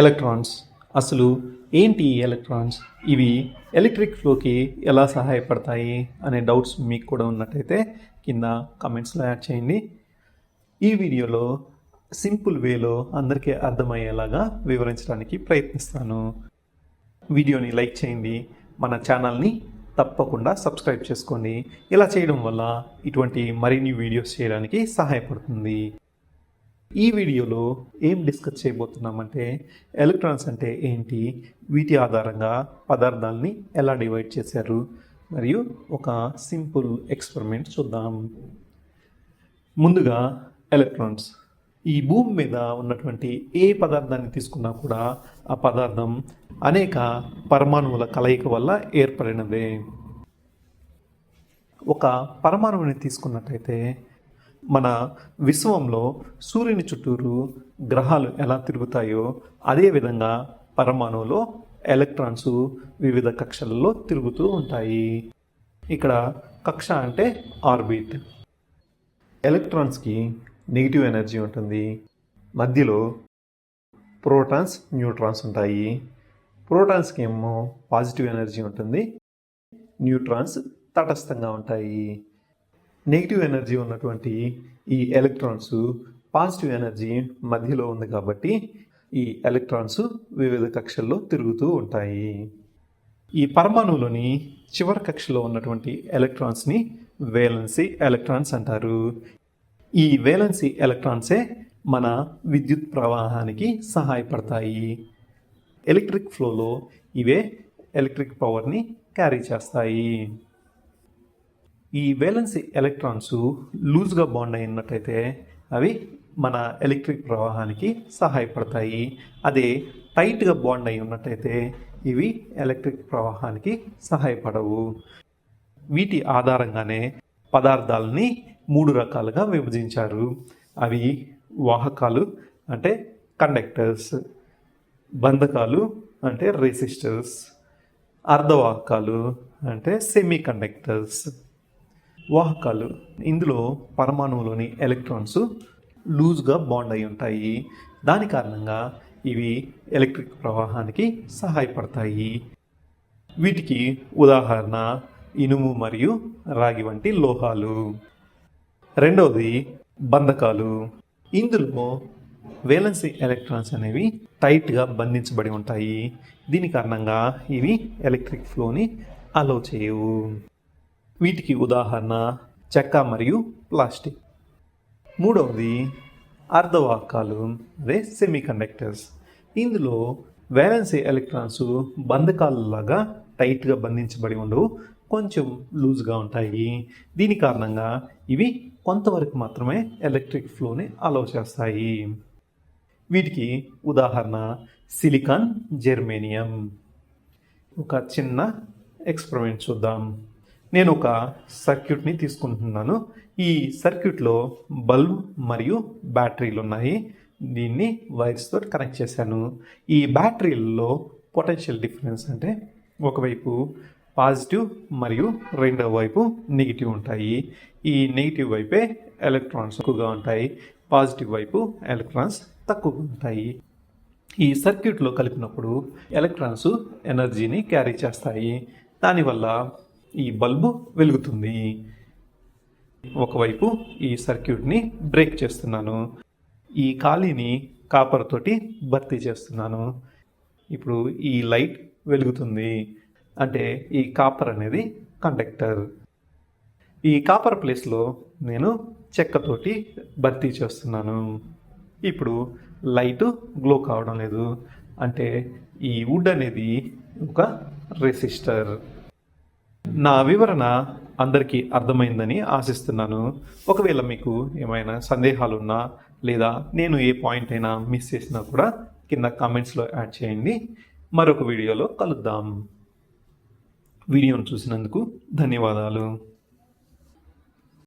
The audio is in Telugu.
ఎలక్ట్రాన్స్. అసలు ఏంటి ఎలక్ట్రాన్స్? ఇవి ఎలక్ట్రిక్ ఫ్లోకి ఎలా సహాయపడతాయి అనే డౌట్స్ మీకు కూడా ఉన్నట్టయితే కింద కమెంట్స్లో యాడ్ చేయండి. ఈ వీడియోలో సింపుల్ వేలో అందరికీ అర్థమయ్యేలాగా వివరించడానికి ప్రయత్నిస్తాను. వీడియోని లైక్ చేయండి మన ఛానల్ని తప్పకుండా సబ్స్క్రైబ్ చేసుకోండి. ఇలా చేయడం వల్ల ఇటువంటి మరిన్ని వీడియోస్ చేయడానికి సహాయపడుతుంది. ఈ వీడియోలో ఏం డిస్కస్ చేయబోతున్నామంటే ఎలక్ట్రాన్స్ అంటే ఏంటి? వీటి ఆధారంగా పదార్థాలని ఎలా డివైడ్ చేశారు? మరియు ఒక సింపుల్ ఎక్స్పెరిమెంట్ చూద్దాం. ముందుగా ఎలక్ట్రాన్స్. ఈ భూమి మీద ఉన్నటువంటి ఏ పదార్థాన్ని తీసుకున్నా కూడా ఆ పదార్థం అనేక పరమాణువుల కలయిక వల్ల ఏర్పడినదే. ఒక పరమాణువుని తీసుకున్నట్టయితే మన విశ్వంలో సూర్యుని చుట్టూరు గ్రహాలు ఎలా తిరుగుతాయో అదేవిధంగా పరమాణువులో ఎలక్ట్రాన్స్ వివిధ కక్షలలో తిరుగుతూ ఉంటాయి. ఇక్కడ కక్ష అంటే ఆర్బిట్. ఎలక్ట్రాన్స్కి నెగిటివ్ ఎనర్జీ ఉంటుంది. మధ్యలో ప్రోటాన్స్ న్యూట్రాన్స్ ఉంటాయి. ప్రోటాన్స్కి ఏమో పాజిటివ్ ఎనర్జీ ఉంటుంది. న్యూట్రాన్స్ తటస్థంగా ఉంటాయి. నెగిటివ్ ఎనర్జీ ఉన్నటువంటి ఈ ఎలక్ట్రాన్స్ పాజిటివ్ ఎనర్జీ మధ్యలో ఉంది కాబట్టి ఈ ఎలక్ట్రాన్స్ వివిధ కక్షల్లో తిరుగుతూ ఉంటాయి. ఈ పరమాణువులోని చివరి కక్షలో ఉన్నటువంటి ఎలక్ట్రాన్స్ని వేలెన్సీ ఎలక్ట్రాన్స్ అంటారు. ఈ వేలెన్సీ ఎలక్ట్రాన్సే మన విద్యుత్ ప్రవాహానికి సహాయపడతాయి. ఎలక్ట్రిక్ ఫ్లోలో ఇవే ఎలక్ట్రిక్ పవర్ని క్యారీ చేస్తాయి. ఈ వేలెన్సీ ఎలక్ట్రాన్స్ లూజ్గా బాండ్ అయినట్టయితే అవి మన ఎలక్ట్రిక్ ప్రవాహానికి సహాయపడతాయి. అదే టైట్గా బాండ్ అయి ఉన్నట్టయితే ఇవి ఎలక్ట్రిక్ ప్రవాహానికి సహాయపడవు. వీటి ఆధారంగానే పదార్థాలని మూడు రకాలుగా విభజించారు. అవి వాహకాలు అంటే కండక్టర్స్ బంధకాలు అంటే రెసిస్టర్స్ అర్ధవాహకాలు అంటే సెమీ కండక్టర్స్ వాహకాలు ఇందులో పరమాణువులోని ఎలక్ట్రాన్స్ లూజ్గా బాండ్ అయి ఉంటాయి. దాని కారణంగా ఇవి ఎలక్ట్రిక్ ప్రవాహానికి సహాయపడతాయి. వీటికి ఉదాహరణ ఇనుము మరియు రాగి వంటి లోహాలు. రెండవది బంధకాలు. ఇందులో వేలెన్సీ ఎలక్ట్రాన్స్ అనేవి టైట్గా బంధించబడి ఉంటాయి. దీని కారణంగా ఇవి ఎలక్ట్రిక్ ఫ్లోని అలో చేయవు. వీటికి ఉదాహరణ చెక్క మరియు ప్లాస్టిక్. మూడవది అర్ధవాహకాలు అదే సెమీ కండక్టర్స్ ఇందులో వ్యాలెన్స్ ఎలక్ట్రాన్స్ బంధకాలలాగా టైట్గా బంధించబడి ఉండవు కొంచెం లూజ్గా ఉంటాయి. దీని కారణంగా ఇవి కొంతవరకు మాత్రమే ఎలక్ట్రిక్ ఫ్లోని అలౌ చేస్తాయి. వీటికి ఉదాహరణ సిలికాన్ జెర్మేనియం ఒక చిన్న ఎక్స్పెరిమెంట్ చూద్దాం. నేను ఒక సర్క్యూట్ని తీసుకుంటున్నాను. ఈ సర్క్యూట్లో బల్బ్ మరియు బ్యాటరీలు ఉన్నాయి దీన్ని వైర్స్తో కనెక్ట్ చేశాను. ఈ బ్యాటరీలలో పొటెన్షియల్ డిఫరెన్స్ అంటే ఒకవైపు పాజిటివ్ మరియు రెండవ వైపు నెగిటివ్ ఉంటాయి. ఈ నెగిటివ్ వైపే ఎలక్ట్రాన్స్ ఎక్కువగా ఉంటాయి. పాజిటివ్ వైపు ఎలక్ట్రాన్స్ తక్కువగా ఉంటాయి. ఈ సర్క్యూట్లో కలిపినప్పుడు ఎలక్ట్రాన్స్ ఎనర్జీని క్యారీ చేస్తాయి. దానివల్ల ఈ బల్బు వెలుగుతుంది. ఒకవైపు ఈ సర్క్యూట్ని బ్రేక్ చేస్తున్నాను. ఈ ఖాళీని కాపర్ తోటి భర్తీ చేస్తున్నాను. ఇప్పుడు ఈ లైట్ వెలుగుతుంది. అంటే ఈ కాపర్ అనేది కండక్టర్. ఈ కాపర్ ప్లేస్లో నేను చెక్కతోటి భర్తీ చేస్తున్నాను. ఇప్పుడు లైట్ గ్లో కావడం లేదు. అంటే ఈ వుడ్ అనేది ఒక రెసిస్టర్. నా వివరణ అందరికీ అర్థమైందని ఆశిస్తున్నాను. ఒకవేళ మీకు ఏమైనా సందేహాలున్నా లేదా నేను ఏ పాయింట్ అయినా మిస్ చేసినా కూడా కింద కామెంట్స్లో యాడ్ చేయండి. మరొక వీడియోలో కలుద్దాం. వీడియోను చూసినందుకు ధన్యవాదాలు.